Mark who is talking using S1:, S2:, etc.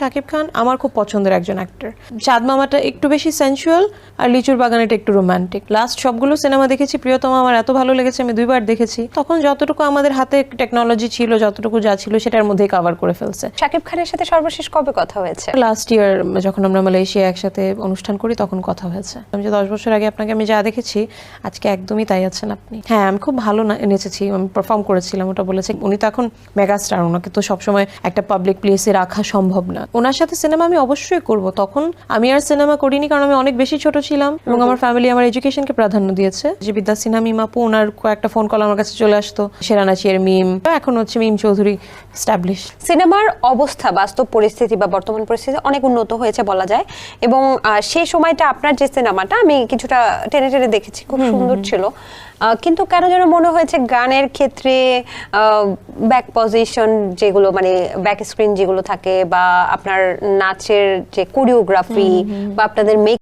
S1: শাকিব খান আমার খুব পছন্দের একজন অ্যাক্টর চাঁদ মামাটা একটু বেশি সেন্সুয়াল আর লিচুর বাগানেটা একটু রোমান্টিক লাস্ট সবগুলো সিনেমা দেখেছি প্রিয়তম আমার এত ভালো লেগেছে আমি দুইবার দেখেছি। তখন যতটুকু আমাদের হাতে টেকনোলজি ছিল যতটুকু যা ছিল সেটার মধ্যেই কভার করে ফেলছে।
S2: শাকিব খানের সাথে সর্বশেষ কবে কথা হয়েছে?
S1: লাস্ট ইয়ার যখন আমরা মালয়েশিয়া একসাথে অনুষ্ঠান করি তখন কথা হয়েছে। আমি যে দশ বছর আগে আপনাকে আমি যা দেখেছি আজকে একদমই তাই আছেন আপনি। হ্যাঁ আমি খুব ভালো নেচেছি আমি পারফর্ম করেছিলাম ওটা বলেছে। উনি তো এখন মেগাস্টার ওনাকে তো সবসময় একটা পাবলিক প্লেসে রাখা সম্ভব না। ওনার সাথে সিনেমা আমি অবশ্যই করব। তখন আমি আর সিনেমা করিনি কারণ আমি অনেক বেশি ছোট ছিলাম এবং আমার ফ্যামিলি আমার এডুকেশনকে প্রাধান্য দিয়েছে। যে বিদ্যা সিনহা মিমাপু ওনার কয়েকটা ফোন কল আমার কাছে চলে আসতো। সেরানাচিয়ের মিম এখন হচ্ছে মিম চৌধুরী স্টাবলিশ
S2: সিনেমার অবস্থা বাস্তব পরিস্থিতি বা বর্তমান পরিস্থিতি অনেক উন্নত হয়েছে বলা যায়। এবং সেই সময়টা আপনার যে সিনেমাটা আমি কিছুটা টেনে টেনে দেখেছি খুব সুন্দর ছিল। কিন্তু কেন যেন মনে হয়েছে গানের ক্ষেত্রে ব্যাক পজিশন যেগুলো মানে ব্যাক স্ক্রিন যেগুলো থাকে বা আপনার নাচের যে কোরিওগ্রাফি বা আপনাদের মেক